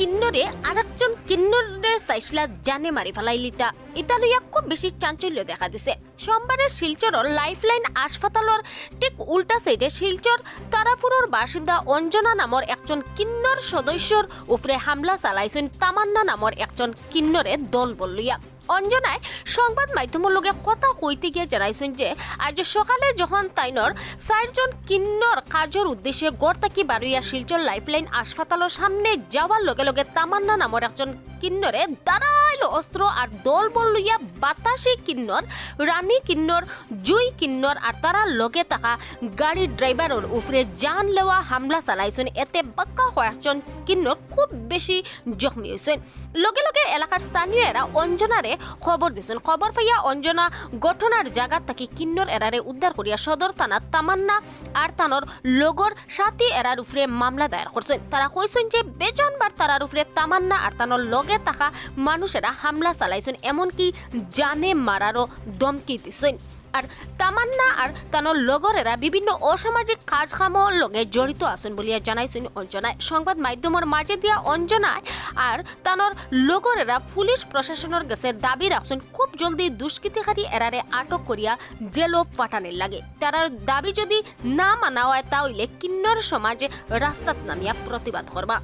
কিন্নরে, আরেকজন কিন্নরে সাইসলা জানে মারি ফেলাইলিতা। ইতালিয়া খুব বেশি চাঞ্চল্য দেখা দিছে। সোমবারে লাইফ লাইফলাইন হাসপাতালের ঠিক উল্টা সাইডে শিলচর তারাপুরর বাসিন্দা অঞ্জনা নামর একজন কিন্নর সদস্যর উপরে হামলা চালাইছেন তামান্না নামর একজন কিন্নরে দল বললইয়া অঞ্জনায় সংবাদ মাধ্যমের লগে কথা কইতে গিয়ে জানাইছেন যে, আজ সকালে যখন তাইনর চারজন কিন্নর কাজের উদ্দেশ্যে গড় তাকি বারুইয়া শিলচর লাইফলাইন হাসপাতালের সামনে যাওয়ার লগে লগে তামান্না নামের একজন কিন্নরে দাঁড়াইল অস্ত্র আর দল বল লইয়া বাতাসি কিন্নর রানী কিন্নর, জুই কিন্নর আর তারা লগে থাকা গাড়ির ড্রাইভারের উপরে জান লেওয়া হামলা চালাইছেন। এতে বাক্কা কয়েকজন কিন্নর খুব বেশি জখমি হয়েছেন লগে লগে এলাকার স্থানীয় এরা অঞ্জনারে খবর দিয়েছেন খবর পাইয়া অঞ্জনা ঘটনার জায়গা থাকি কিন্নর এরারে উদ্ধার করিয়া সদর থানাত তামান্না আর তানোর লগর সাথী এরার উপরে মামলা দায়ের করছেন তারা কইছেন যে বেজনবার তারার উপরে তামান্না আর তানোর লগে থাকা মানুষেরা হামলা চালাইছেন, এমনকি জানে মারারও দমকি দিছেন। আর তামান্না আর তানোর লগরেরা বিভিন্ন অসামাজিক কাজ কামৰ লগে জড়িত আছেন বলিয়া জানাইছেন অঞ্জনায় সংবাদ মাধ্যমের মাঝে দিয়া অঞ্জনায় আর তানোর লগরেরা পুলিশ প্রশাসনের কাছে দাবি রাখছেন খুব জলদি দুষ্কৃতিকারী এরারে আটক করিয়া জেলও পাঠানের লাগে। তারার দাবি যদি না মানা হয় তাহলে কিন্নর সমাজে রাস্তাত নামিয়া প্রতিবাদ করবা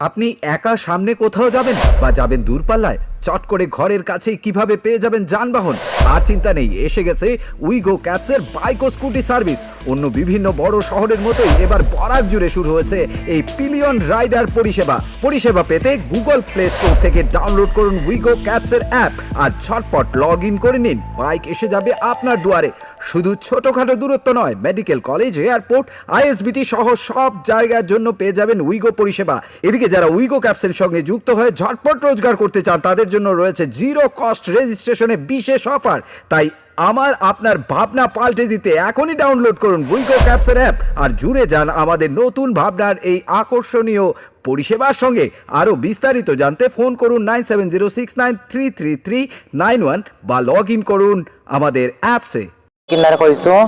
আপনি একা সামনে কোথাও যাবেন বা যাবেন দূরপাল্লায়? চট করে ঘরের কাছে কীভাবে পেয়ে যাবেন যানবাহন? আর চিন্তা নেই, এসে গেছে উইগো ক্যাপসের বাইক ও স্কুটি সার্ভিস। অন্য বিভিন্ন বড় শহরের মতোই এবার বরাক জুড়ে শুরু হয়েছে এই পিলিয়ন রাইডার পরিষেবা। পরিষেবা পেতে গুগল প্লে স্টোর থেকে ডাউনলোড করুন উইগো ক্যাপসের অ্যাপ আর ঝটপট লগ ইন করে নিন। বাইক এসে যাবে আপনার দুয়ারে। শুধু ছোটখাটো দূরত্ব নয় মেডিকেল কলেজ এয়ারপোর্ট আইএসবিটি সহ সব জায়গার জন্য পেয়ে যাবেন উইগো পরিষেবা। এদিকে যারা উইগো ক্যাপসের সঙ্গে যুক্ত হয়ে ঝটপট রোজগার করতে চান, তাদের জন্য রয়েছে জিরো কস্ট রেজিস্ট্রেশনে বিশেষ অফার। তাই আমার আপনার ভাবনা পাল্টে দিতে এখনই ডাউনলোড করুন উইগো ক্যাপসের অ্যাপ আর জুড়ে যান আমাদের নতুন ভাবনার এই আকর্ষণীয় পরিষেবার সঙ্গে। আরও বিস্তারিত জানতে ফোন করুন nine seven zero six nine three three three nine one বা লগ ইন করুন আমাদের অ্যাপসে। কিনাৰ কৰিছোঁ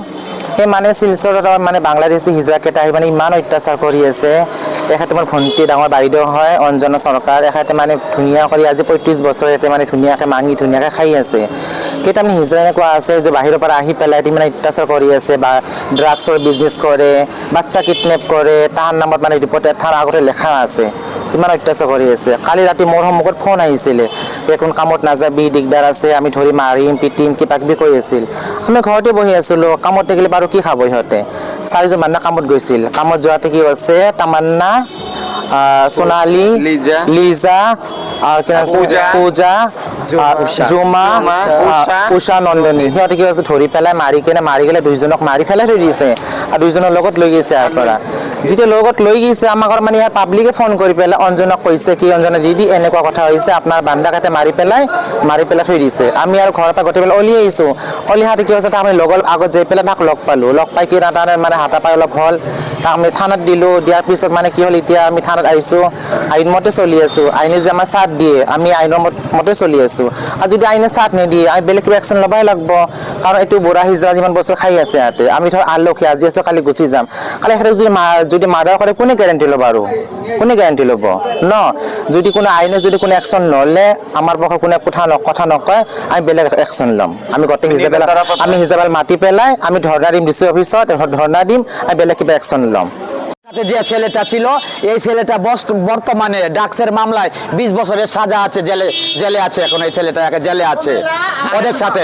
সেই মানে শিলচৰত মানে বাংলাদেশী হিজৰাকেইটা আহি মানে ইমান অত্যাচাৰ কৰি আছে। তেখেতে মোৰ ভণ্টি ডাঙৰ বাইদেউ হয় অঞ্জনা চৰকাৰ। এখেতে মানে ধুনীয়া কৰি আজি পঁয়ত্ৰিছ ইয়াতে মানে ধুনীয়াকৈ মাঙি ধুনীয়াকৈ খাই আছে। কেইটামান হিজৰা এনেকুৱা আছে যে বাহিৰৰ পৰা আহি পেলাই মানে অত্যাচাৰ কৰি আছে বা ড্ৰাগছৰ বিজনেছ কৰে বাচ্চা কিডনেপ কৰে তাৰ নামত মানে ৰিপৰ্ট এঠাৰ আগতে লেখা আছে। ইমান অত্যাচাৰ কৰি আছে। কালি ৰাতি মোৰ সন্মুখত ফোন আহিছিলে একোন কামত নাযাবি, দিগদাৰ আছে, আমি ধৰি মাৰিম, পিটিম কিবা কিবি কৈ আছিল। আমি ঘৰতে বহি আছিলোঁ। কামত থাকিলে বাৰু কি খাব সিহঁতে চাৰিজন মান্না কামত গৈছিল কামত যোৱাতে কি হৈছে তামান্না সোণালী লিজা। পূজা। পূজা জুমা উষা। নন্দনী সিহঁতে কি হৈছে ধৰি পেলাই মাৰি কেনে মাৰি গেলে দুইজনক মাৰি পেলাই থৈ দিছে আৰু দুইজনৰ লগত লৈ গৈছে ইয়াৰ পৰা যেতিয়া লগত লৈ গৈছে, আমাৰ ঘৰত মানে ইয়াৰ পাব্লিকে ফোন কৰি পেলাই অঞ্জনক কৈছে কি, অঞ্জনা দিদি এনেকুৱা কথা হৈছে, আপোনাৰ বান্দাকাতে মাৰি পেলাই মাৰি পেলাই থৈ দিছে। আমি আৰু ঘৰৰ পৰা গোটেই পেলাই অলি আহিছোঁ। অলি হাতে কি হৈছে তাক আমি লগৰ আগত যাই পেলাই তাক লগ পালোঁ। লগ পাই কি তাৰ মানে হাতা পাই অলপ হ'ল। তাক আমি থানাত দিলোঁ। দিয়াৰ পিছত মানে কি হ'ল, এতিয়া আমি থানাত আহিছোঁ। আইনমতে চলি আছোঁ। আইনে যে আমাৰ চাথ দিয়ে, আমি আইনৰ মতে চলি আছোঁ। আৰু যদি আইনে চাথ নিদিয়ে, আমি বেলেগ কিবা একশ্যন ল'বই লাগিব। কাৰণ এইটো বুঢ়া হিজৰা যিমান বছৰ খাই আছে ইয়াতে। আমি ধৰ আলহী, আজি আছোঁ, কালি গুচি যাম। কালি সিহঁতক যদি যদি মাৰ্ডাৰ কৰে কোনে গেৰেণ্টি ল'ব আৰু? কোনে গেৰেণ্টি ল'ব? ন যদি কোনো আইনে যদি কোনো একশ্যন নল'লে আমাৰ পক্ষে কোনে কথা কথা নকয় আমি বেলেগ একশ্যন ল'ম। আমি গোটেই হিচাপে আমি হিচাপে মাতি পেলাই আমি ধৰ্ণা দিম ডিচি অফিচত ধৰ্ণা দিম আমি বেলেগ কিবা একশ্যন ল'ম। যে ছেলেটা ছিল এই ছেলেটা বর্তমানে ডাক্সের মামলায় বিশ বছরের সাজা আছে জেলে জেলে আছে এখন এই ছেলেটা একা জেলে আছে। ওদের সাথে।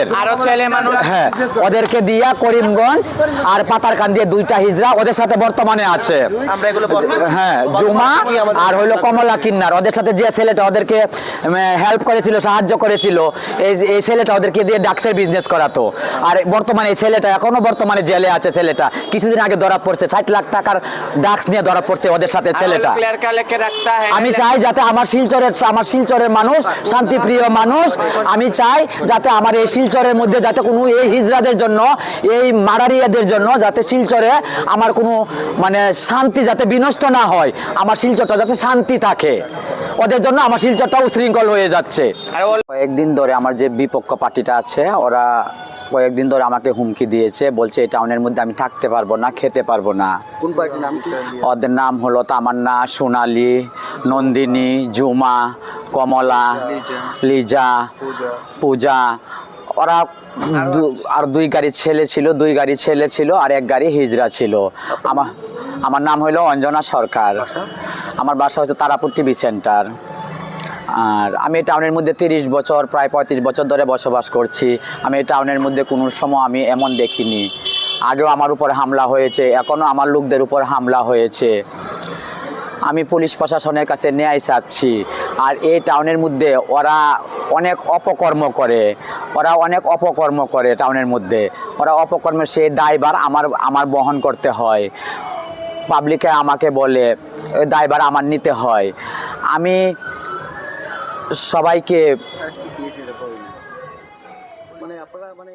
হ্যাঁ ওদেরকে দিয়া করিমগঞ্জ আর পাতারকান দিয়ে দুইটা হিজড়া ওদের সাথে বর্তমানে আছে। হ্যাঁ জুমা আর হইল কমলা কিন্নার। ওদের সাথে যে ছেলেটা ওদেরকে হেল্প করেছিল সাহায্য করেছিল এই এই ছেলেটা ওদেরকে দিয়ে ডাক্সের বিজনেস করাতো। আর বর্তমানে এই ছেলেটা এখনও বর্তমানে জেলে আছে ছেলেটা। কিছুদিন আগে ধরা পড়ছে ষাট লাখ টাকার মাস্ক নিয়ে ধরা পড়ছে ওদের সাথে ছেলেটা। আমি চাই যাতে আমার শিলচরের আমার শিলচরের মানুষ শান্তিপ্রিয় মানুষ আমি চাই যাতে আমার এই শিলচরের মধ্যে যাতে কোনো এই হিজরাদের জন্য এই মারারিয়াদের জন্য যাতে শিলচরে আমার কোনো মানে শান্তি যাতে বিনষ্ট না হয় আমার শিলচরটা যাতে শান্তি থাকে। ওদের জন্য আমার শিলচরটা উশৃঙ্খল হয়ে যাচ্ছে। কয়েকদিন ধরে আমার যে বিপক্ষ পার্টিটা আছে ওরা কয়েকদিন ধরে আমাকে হুমকি দিয়েছে বলছে এই টাউনের মধ্যে আমি থাকতে পারব না খেতে পারব না। কোন পার্টির নাম ওদের নাম হলো তামান্না সোনালি নন্দিনী জুমা কমলা লিজা পূজা। ওরা আর দুই গাড়ি ছেলে ছিল দুই গাড়ি ছেলে ছিল আর এক গাড়ি হিজরা ছিল। আমার আমার নাম হলো অঞ্জনা সরকার। আমার বাসা হচ্ছে তারাপুর টিভি সেন্টার। আর আমি এই টাউনের মধ্যে তিরিশ বছর প্রায় পঁয়ত্রিশ বছর ধরে বসবাস করছি। আমি এই টাউনের মধ্যে কোনো সময় আমি এমন দেখিনি। আগেও আমার উপর হামলা হয়েছে এখনও আমার লোকদের উপর হামলা হয়েছে। আমি পুলিশ প্রশাসনের কাছে ন্যায় চাচ্ছি। আর এই টাউনের মধ্যে ওরা অনেক অপকর্ম করে, ওরা অনেক অপকর্ম করে টাউনের মধ্যে। ওরা অপকর্মের সেই দায়ভার আমার আমার বহন করতে হয়। পাবলিকে আমাকে বলে ওই দায়ভার আমার নিতে হয়। আমি সবাইকে মানে আপনারা মানে